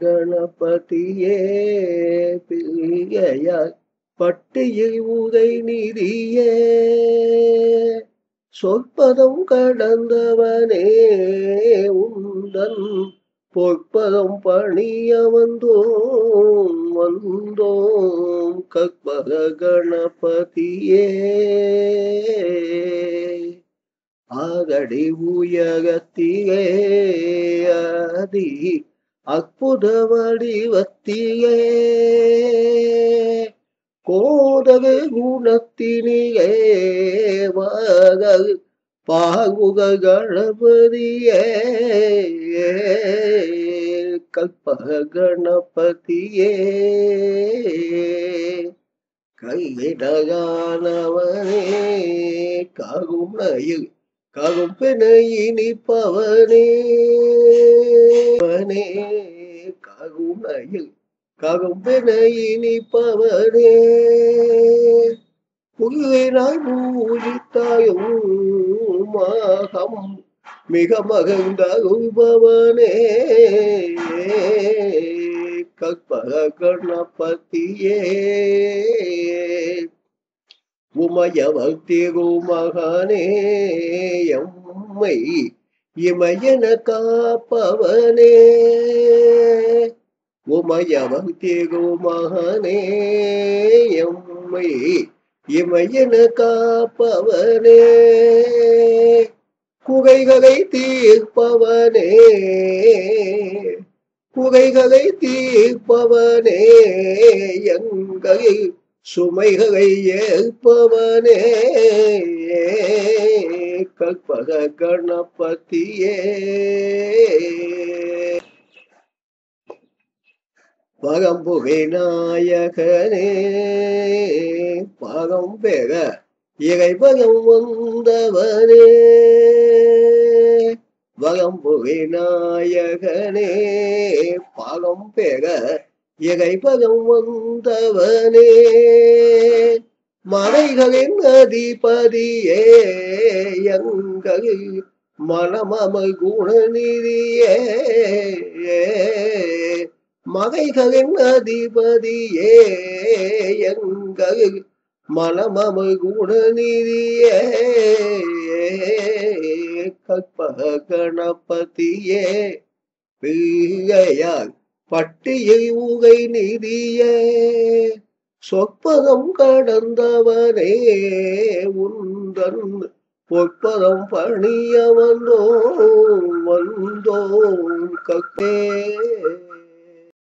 கணபதியே பிரியையாய் பட்டியை உதை நிதியே. சொற்பதம் கடந்தவனே உந்தன் பொற்பதம் பணிய வந்தோம் வந்தோம் கற்பக கணபதியே ஆகடி உயகத்தியே அதி அற்புத வடிவத்தியே கோதகு குணத்தினியே வாக பாகுக கணபதியே கல்பக கணபதியே கையிடகானவனே கருணையில் கரும்பென இனிப்பவனே அவனே கருணையில் கரும்பென இனிப்பவனே புதுவினாய் பூஜித்தாயும் மகம் மிக மகந்தருபவனே கற்பக கணபதியே உமையவர் திருமகனே எம்மை இமயன காப்பவனே. உமையவர் திருமகனே எம்மை இமயன காப்பவனே. குகைகளை தீர்ப்பவனே குகைகளை தீர்ப்பவனே எங்கள் சுமைகளை ஏற்பவனே. கற்பக கணபதியே. பகம்புகை நாயகனே. பகம்பெக இறைபகம் வந்தவனே. பகம்புகை நாயகனே. பகம்பெக எகைபகம் வந்தவனே மலைகளின் அதிபதியே எங்கள் மனமமை குணநிதியே மகைகளின் அதிபதியே எங்கள் மனமமை குணநிதியே கற்பக கணபதியே பிள்ளையால் பட்டியை ஊகை நிதியே சொற்பதம் கடந்தவனே உந்தன் பொற்பதம் பணிய வந்தோம் வந்தோம் கக்கே